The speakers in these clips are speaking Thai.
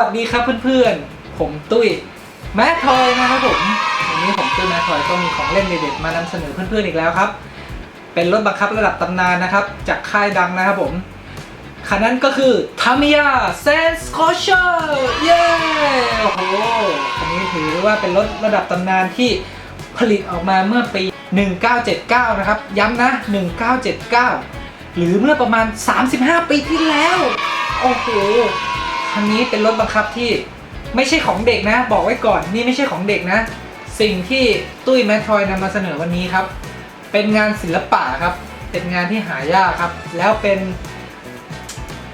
สวัสดีครับเพื่อนๆ ผมตุ้ยแมททอยนะครับผมวันนี้ผมตุ้ยแมททอยก็มีของเล่นเด็ดๆมานำเสนอเพื่อนๆอีกแล้วครับ เป็นรถบังคับระดับตำนานนะครับ จากค่ายดังนะครับผมคันนั้นก็คือ Tamiya Sense Crusher เย้โอ้โหคันนี้ถือว่าเป็นรถระดับตำนานที่ผลิตออกมาเมื่อปี 1979 นะครับ ย้ำนะ 1979 หรือเมื่อประมาณ 35 ปีที่แล้ว โอ้โห คันนี้เป็นรถบังคับที่ไม่ใช่ของเด็กนะ บอกไว้ก่อนนี่ไม่ใช่ของเด็กนะ สิ่งที่ตุ้ยแมททอยนำมาเสนอวันนี้ครับ เป็นงานศิลปะครับ เป็นงานที่หายากครับ แล้วเป็น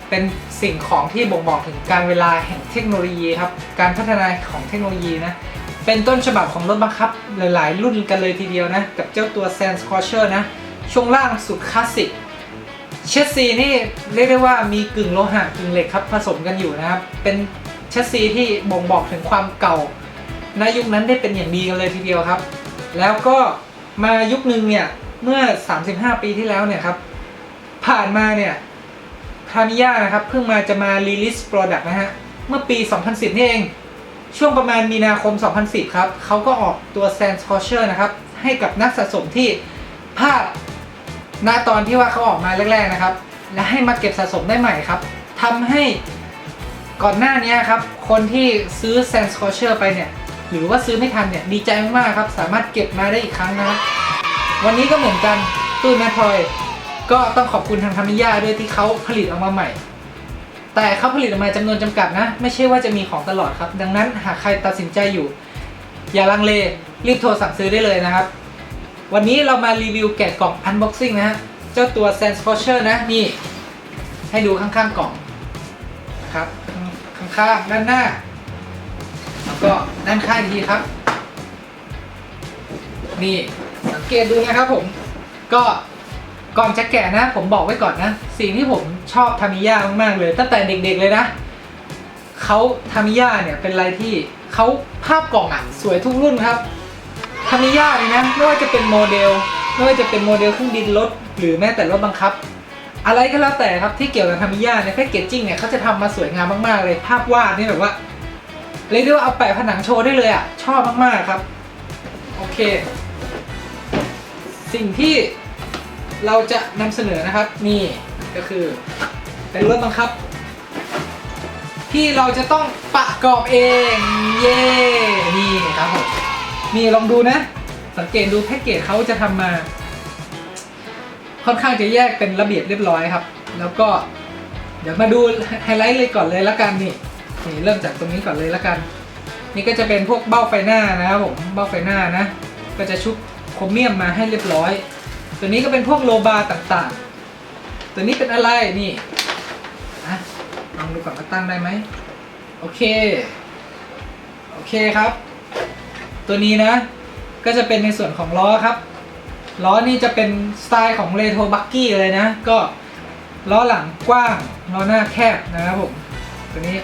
เป็นสิ่งของที่บ่งบอกถึงการเวลาแห่งเทคโนโลยีครับ การพัฒนาของเทคโนโลยีนะ เป็นต้นฉบับของรถบังคับหลาย ๆ รุ่นกันเลยทีเดียวนะ กับเจ้าตัว Sans Crusher นะ ช่วงล่างสุดคลาสสิก เชสซีนี่เรียกได้ว่ามีกึ่งโลหะกึ่งเหล็กครับผสมกันอยู่นะครับ เป็นเชสซีที่บ่งบอกถึงความเก่าในยุคนั้นได้เป็นอย่างดีกันเลยทีเดียวครับ แล้วก็มายุคนึงเนี่ยเมื่อ 35 ปีที่แล้วเนี่ยครับ ผ่านมาเนี่ยพามิยานะครับเพิ่งมาจะมา release product นะฮะ เมื่อปี 2010 นี่เอง ช่วงประมาณมีนาคม 2010 ครับเขาก็ออกตัว Sans Crusher นะครับ ให้กับนักสะสมที่พลาด ณตอนที่ว่าเขาออกมาแรกๆนะครับ และให้มาเก็บสะสมได้ใหม่ครับทำให้ก่อนหน้านี้ครับ คนที่ซื้อ Sans Crusher ไปเนี่ย หรือว่าซื้อไม่ทันเนี่ยดีใจมากๆครับ สามารถเก็บมาได้อีกครั้งนะครับวันนี้ก็เหมือนกันตู้แมททอยก็ต้องขอบคุณทางธรรมิยาด้วยที่เขาผลิตออกมาใหม่ แต่เขาผลิตออกมาจำนวนจำกัดนะ ไม่ใช่ว่าจะมีของตลอดครับ ดังนั้นหากใครตัดสินใจอยู่ อย่าลังเลรีบโทรสั่งซื้อได้เลยนะครับ วันนี้เรามารีวิวแกะกล่อง unboxing นะฮะ เจ้าตัว Sans Crusher นะ นี่ ให้ดูข้างๆกล่องนะครับ ข้างๆ ด้านหน้า แล้วก็ด้านข้างอีกทีครับ นี่สังเกตดูนะครับผม ก็ก่อนจะแกะนะ ผมบอกไว้ก่อนนะ สิ่งที่ผมชอบทามิยามากๆเลย ตั้งแต่เด็กๆเลยนะเขาทามิยาเนี่ยเป็นอะไรที่เขาภาพกล่องอะ สวยทุกรุ่นครับ ทามิยาเลยนะไม่ว่าจะเป็นโมเดลไม่ว่าจะเป็นโมเดลเครื่องบินรถหรือแม้แต่รถบังคับ อะไรก็แล้วแต่ครับที่เกี่ยวกับทามิยาในแพคเกจจิ้งเนี่ยเขาจะทำมาสวยงามมากๆเลยภาพวาดนี่แบบว่าเรียกได้ว่าเอาแปะผนังโชว์ได้เลยอะชอบมากๆครับโอเค สิ่งที่เราจะนำเสนอนะครับนี่ก็คือเป็นรถบังคับ ที่เราจะต้องปะกอบเองเย้นี่ครับผม นี่ลองดูนะ สังเกตดูแพ็กเกจเขาจะทำมา ค่อนข้างจะแยกเป็นระเบียบเรียบร้อยครับ แล้วก็เดี๋ยวมาดูไฮไลท์เลยก่อนเลยละกันนี่นี่เริ่มจากตรงนี้ก่อนเลยละกัน นี่ก็จะเป็นพวกเบ้าไฟหน้านะครับผมเบ้าไฟหน้านะ ก็จะชุบโครเมียมมาให้เรียบร้อย ตัวนี้ก็เป็นพวกโลบาร์ต่างๆ ตัวนี้เป็นอะไรนี่อะลองดูก่อนว่าตั้งได้ไหมโอเค โอเคครับ ตัวนี้นะ ก็จะเป็นในส่วนของล้อครับ ล้อนี่จะเป็นสไตล์ของเรโทรบักกี้เลยนะ ก็ล้อหลังกว้าง ล้อหน้าแคบนะครับผม ตัวนี้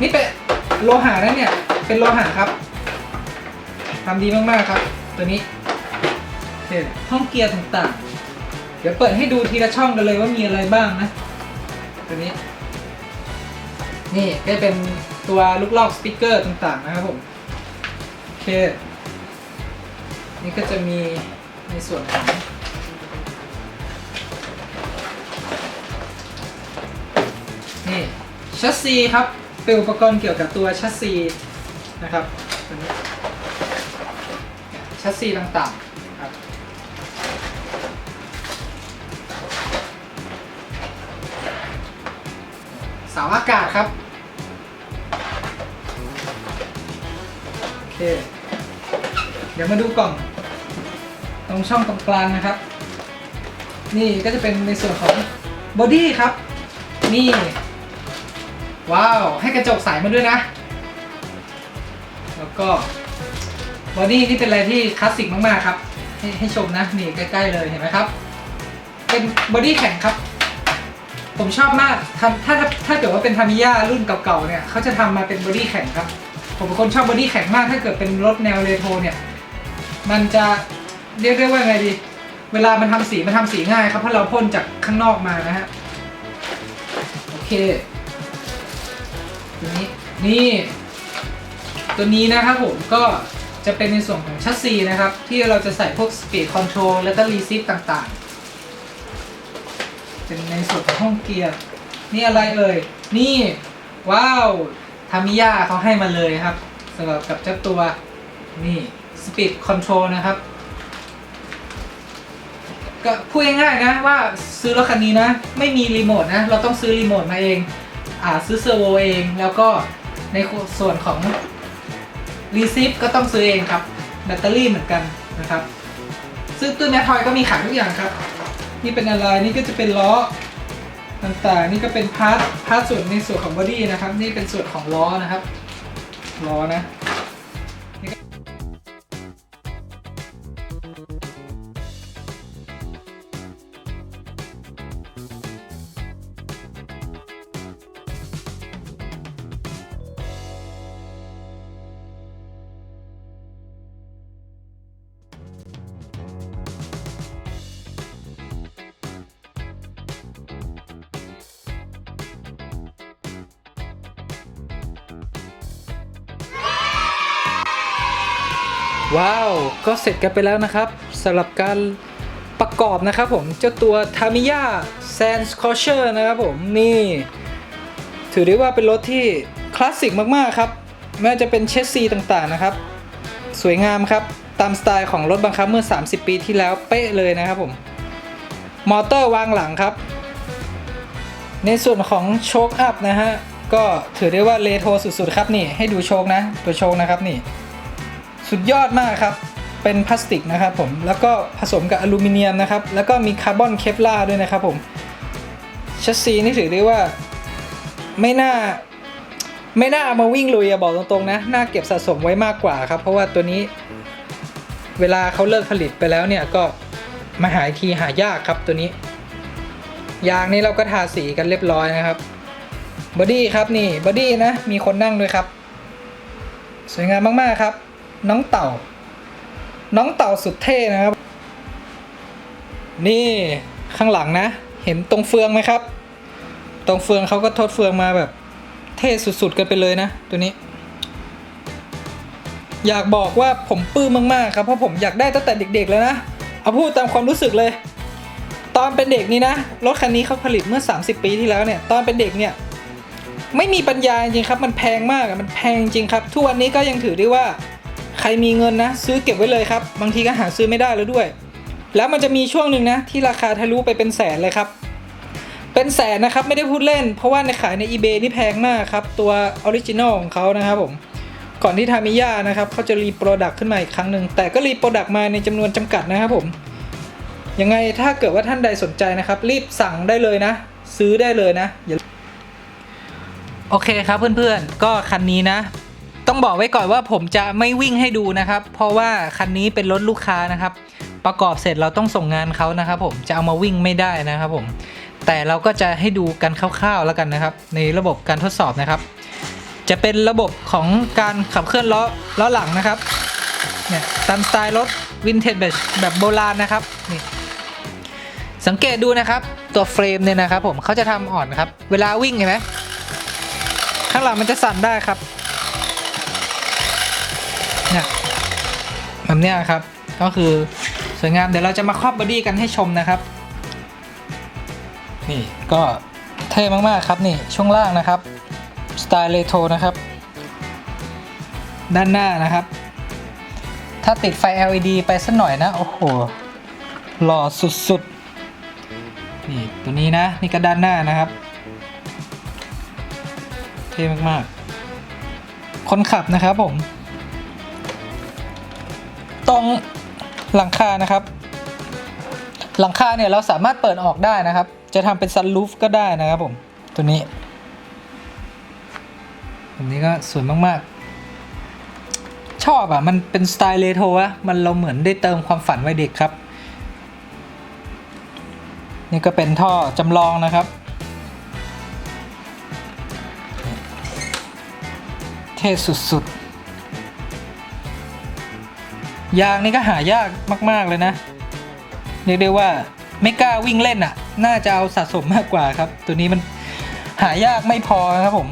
นี่เป็นโลหะนะเนี่ย เป็นโลหะครับทำดีมากๆครับ ตัวนี้โอเคห้องเกียร์ต่างๆ เดี๋ยวเปิดให้ดูทีละช่องกันเลยว่ามีอะไรบ้างนะ ตัวนี้ นี่ก็เป็นตัวลูกลอกสปิเกอร์ต่างๆนะครับผม เค นี่ก็จะมีในส่วนของนี่ชัสซีครับเป็นอุปกรณ์เกี่ยวกับตัวชัสซีนะครับชัสซีต่างๆครับเสาอากาศครับ โอเค เดี๋ยวมาดูกล่อง ตรงช่องตรงกลางนะครับ นี่ก็จะเป็นในส่วนของบอดี้ครับ นี่ ว้าว ให้กระจกใสมาด้วยนะ แล้วก็บอดี้นี่เป็นอะไรที่คลาสสิกมากๆครับ ให้ให้ชมนะ นี่ใกล้ ๆ เลยเห็นไหมครับ เป็นบอดี้แข็งครับ ผมชอบมากทำถ้าถ้าถ้าเกิดว่าเป็นทามิยารุ่นเก่าๆเนี่ยเขาจะทำมาเป็นบอดี้แข็งครับผมเป็นคนชอบบอดี้แข็งมากถ้าเกิดเป็นรถแนวเรโทรเนี่ย มันจะเรียกได้ว่าไงดี เวลามันทำสีมันทำสีง่ายครับเพราะเราพ่นจากข้างนอกมานะฮะโอเคทีนี้นี่ ตัวนี้นะครับผมก็จะเป็นในส่วนของชัสซีนะครับ ที่เราจะใส่พวก Speed Control แล้วก็ Receive ต่างๆ เป็นในส่วนของห้องเกียร์ นี่อะไรเอ่ย นี่ ว้าว ทามิยาเขาให้มาเลยครับสำหรับกับเจ้าตัวนี่ Speed Control นะครับ ก็พูดง่ายๆนะว่าซื้อรถคันนี้นะ ไม่มีรีโมทนะ เราต้องซื้อรีโมทมาเอง อ่าซื้อเซอร์โวเอง แล้วก็ในส่วนของรีซิฟก็ต้องซื้อเองครับ แบตเตอรี่เหมือนกันนะครับ ซึ่งตู้แมททอยก็มีขายทุกอย่างครับ นี่เป็นอะไรนี่ก็จะเป็นล้อต่างๆ นี่ก็เป็นพาร์ทพาร์ทส่วนในส่วนของบอดี้นะครับ นี่เป็นส่วนของล้อนะครับล้อนะ ว้าว ก็เสร็จกันไปแล้วนะครับสำหรับการประกอบนะครับผม เจ้าตัว Tamiya Sans Crusher นะครับผม นี่ ถือได้ว่าเป็นรถที่คลาสสิกมากๆครับไม่ว่าจะเป็นเชสซีต่างๆนะครับ สวยงามครับ ตามสไตล์ของรถบังคับเมื่อ 30 ปีที่แล้วเป๊ะเลยนะครับผม มอเตอร์วางหลังครับ ในส่วนของโชคอัพนะฮะ ก็ถือได้ว่าเลโทสุดๆครับนี่ ให้ดูโชคนะ ตัวโชคนะครับนี่ สุดยอดมากครับ เป็นพลาสติกนะครับผม แล้วก็ผสมกับอลูมิเนียมนะครับ แล้วก็มีคาร์บอนเคปลาด้วยนะครับผมชัสซีนี่ถือได้ว่าไม่น่าไม่น่าเอามาวิ่งลุยอบอกตรงๆนะน่าเก็บสะสมไว้มากกว่าครับ เพราะว่าตัวนี้ เวลาเขาเลิกผลิตไปแล้วเนี่ยก็มาหาอีกทีหายากครับตัวนี้ ยางนี้เราก็ทาสีกันเรียบร้อยนะครับบอดี้ครับนี่บอดี้นะมีคนนั่งด้วยครับ สวยงามมากๆครับ น้องเต่า น้องเต่าสุดเท่นะครับ นี่ข้างหลังนะ เห็นตรงเฟืองไหมครับ ตรงเฟืองเขาก็ทดเฟืองมาแบบ เท่สุดๆกันไปเลยนะ ตัวนี้ อยากบอกว่าผมปลื้มมากๆครับเพราะผมอยากได้ตั้งแต่เด็กๆแล้วนะเอาพูดตามความรู้สึกเลย ตอนเป็นเด็กนี่นะรถคันนี้เขาผลิตเมื่อ 30 ปีที่แล้วเนี่ย ตอนเป็นเด็กเนี่ยไม่มีปัญญาจริงครับ มันแพงมากมันแพงจริงครับ ทุกวันนี้ก็ยังถือได้ว่า รมีเงินนะ ซื้อเก็บไว้เลยครับ บางทีก็หาซื้อไม่ได้แล้วด้วย แล้วมันจะมีช่วงหนึ่งนะ ที่ราคาทะลุไปเป็นแสนเลยครับ เป็นแสนนะครับไม่ได้พูดเล่น เพราะว่าในขายใน eBay นี่แพงมากครับ ตัวออริจินอลของเขานะครับผมก่อนที่ทามิยานะครับเขาจะรีโปรดักต์ขึ้นมาอีกครั้งหนึ่งแต่ก็รีโปรดักต์มาในจำนวนจำกัดนะครับผมยังไงถ้าเกิดว่าท่านใดสนใจนะครับ รีบสั่งได้เลยนะ ซื้อได้เลยนะโอเคครับเพื่อนๆ ก็คันนี้นะ ต้องบอกไว้ก่อนว่าผมจะไม่วิ่งให้ดูนะครับ เพราะว่าคันนี้เป็นรถลูกค้านะครับ ประกอบเสร็จเราต้องส่งงานเขานะครับ ผมจะเอามาวิ่งไม่ได้นะครับ ผม แต่เราก็จะให้ดูกันคร่าวๆแล้วกันนะครับ ในระบบการทดสอบนะครับ จะเป็นระบบของการขับเคลื่อนล้อล้อหลังนะครับเนี่ยตามสไตล์รถวินเทจแบบแบบโบราณนะครับนี่สังเกตดูนะครับ ตัวเฟรมเนี่ยนะครับ ผมเขาจะทำอ่อนครับ เวลาวิ่งเห็นไหมข้างหลังมันจะสั่นได้ครับ แบบนี้ครับ ก็คือสวยงามเดี๋ยวเราจะมาครอบบอดี้กันให้ชมนะครับ นี่ก็เท่มากๆครับนี่ช่วงล่างนะครับสไตล์เรโทรนะครับ ด้านหน้านะครับ ถ้าติดไฟ LED ไปสักหน่อยนะ โอ้โห หล่อสุดๆ นี่ตัวนี้นะ นี่ก็ด้านหน้านะครับ เท่มากๆ คนขับนะครับผม ตรงหลังคานะครับ หลังคาเนี่ยเราสามารถเปิดออกได้นะครับ จะทำเป็นซันรูฟก็ได้นะครับผม ตัวนี้อันนี้ก็สวยมากๆ ชอบอะ มันเป็นสไตล์เรโทรอะมันเราเหมือนได้เติมความฝันวัยเด็กครับ นี่ก็เป็นท่อจำลองนะครับ เท่สุดๆ ยางนี่ก็หายากมาก ๆ เลยนะ เรียกได้ว่าไม่กล้าวิ่งเล่นอะ น่าจะเอาสะสมมากกว่าครับ ตัวนี้มันหายากไม่พอครับผม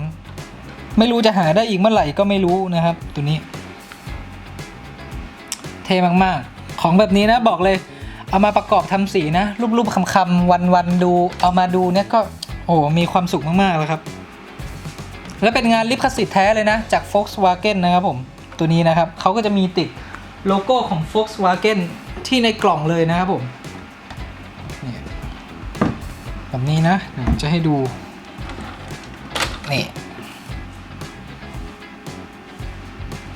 ไม่รู้จะหาได้อีกเมื่อไหร่ก็ไม่รู้นะครับ ตัวนี้ เท่มากๆ ของแบบนี้นะบอกเลย เอามาประกอบทำสีนะรูปๆคำๆวันๆดู เอามาดูเนี่ยก็โอ้โหมีความสุขมากๆแล้วครับ และเป็นงานลิขสิทธิ์แท้เลยนะ จาก Volkswagen นะครับผม ตัวนี้นะครับเขาก็จะมีติด โลโก้ของ Volkswagen ที่ในกล่องเลยนะครับผมนี่แบบนี้นะจะให้ดูนี่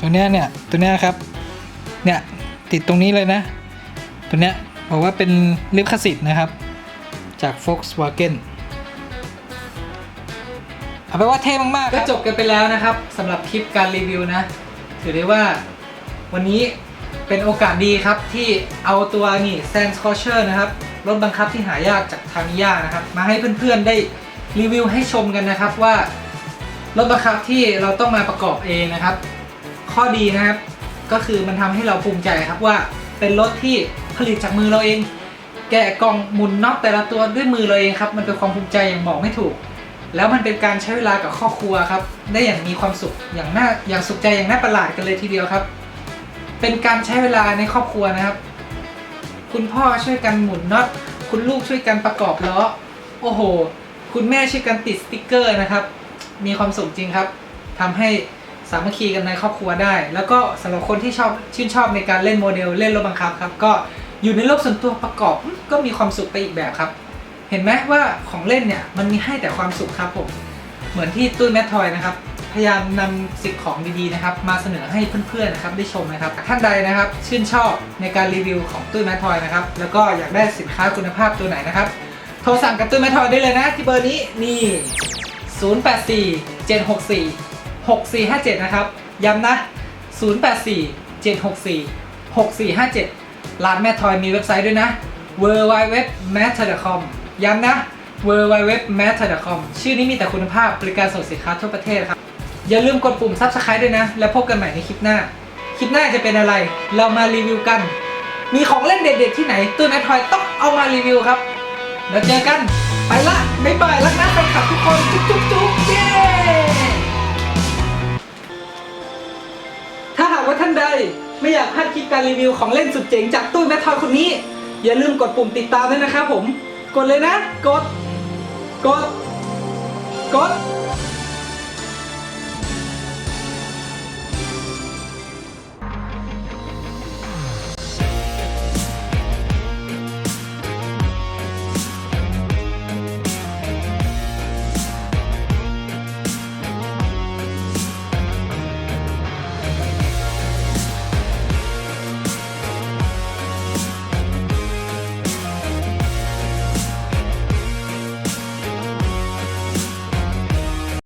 ตัวเนี้ยเนี่ยตัวเนี้ยครับเนี่ยติดตรงนี้เลยนะ ตัวเนี้ยบอกว่าเป็นลิขสิทธิ์นะครับ จาก Volkswagen เอาไปว่าเท่มากๆก็จบกันไปแล้วนะครับสำหรับคลิปการรีวิวนะ ถือได้ว่าวันนี้ เป็นโอกาสดีครับที่เอาตัวนี่ Sand Scorcher นะครับรถบังคับที่หายากจากทามิยานะครับ มาให้เพื่อนๆได้รีวิวให้ชมกันนะครับว่ารถบังคับที่เราต้องมาประกอบเองนะครับ ข้อดีนะครับ ก็คือมันทำให้เราภูมิใจครับว่าเป็นรถที่ผลิตจากมือเราเอง แกะกล่องหมุนน็อตแต่ละตัวด้วยมือเราเองครับ มันเป็นความภูมิใจอย่างบอกไม่ถูก แล้วมันเป็นการใช้เวลากับครอบครัวครับ ได้อย่างมีความสุขอย่างน่าอย่างสุขใจอย่างน่าประหลาดกันเลยทีเดียวครับ เป็นการใช้เวลาในครอบครัวนะครับ คุณพ่อช่วยกันหมุนน็อตคุณลูกช่วยกันประกอบล้อโอ้โห คุณแม่ช่วยกันติดสติกเกอร์นะครับ มีความสุขจริงครับทำให้สามัคคีกันในครอบครัวได้ แล้วก็สำหรับคนที่ชอบชื่นชอบในการเล่นโมเดลเล่นรถบังคับครับ ก็อยู่ในโลกส่วนตัวประกอบก็มีความสุขไปอีกแบบครับ เห็นไหมว่าของเล่นเนี่ยมันมีให้แต่ความสุขครับผมเหมือนที่ตุ้ยแมททอยนะครับ พยายามนำสิ่งของดีๆนะครับ มาเสนอให้เพื่อนๆนะครับได้ชมนะครับท่านใดนะครับ ชื่นชอบในการรีวิวของตุ้ยแมททอยนะครับ แล้วก็อยากได้สินค้าคุณภาพตัวไหนนะครับ โทรสั่งกับตุ้ยแมททอยได้เลยนะ ที่เบอร์นี้นี่ 084 764 6457 นะครับ ย้ำนะ 084 764 6457 ร้านแม่ทอยมีเว็บไซต์ด้วยนะ w w w m a t t e r c o m ย้ำนะ w w w m a t t e r c o m ชื่อนี้มีแต่คุณภาพบริการส่งสินค้าทั่วประเทศครับ อย่าลืมกดปุ่ม Subscribe ด้วยนะ แล้วพบกันใหม่ในคลิปหน้า คลิปหน้าจะเป็นอะไร เรามารีวิวกัน มีของเล่นเด็ดๆที่ไหนตู้แมททอยต้องเอามารีวิวครับแล้วเจอกัน ไปละบ๊ายบายรักนะแฟนคลับทุกคนจุ๊บจุ๊บจุ๊บเย้ถ้าหากว่าท่านใดไม่อยากพลาดคลิปการรีวิวของเล่นสุดเจ๋งจากตู้แมททอยคนนี้ อย่าลืมกดปุ่มติดตามด้วยนะครับผม กดเลยนะ กด กด กด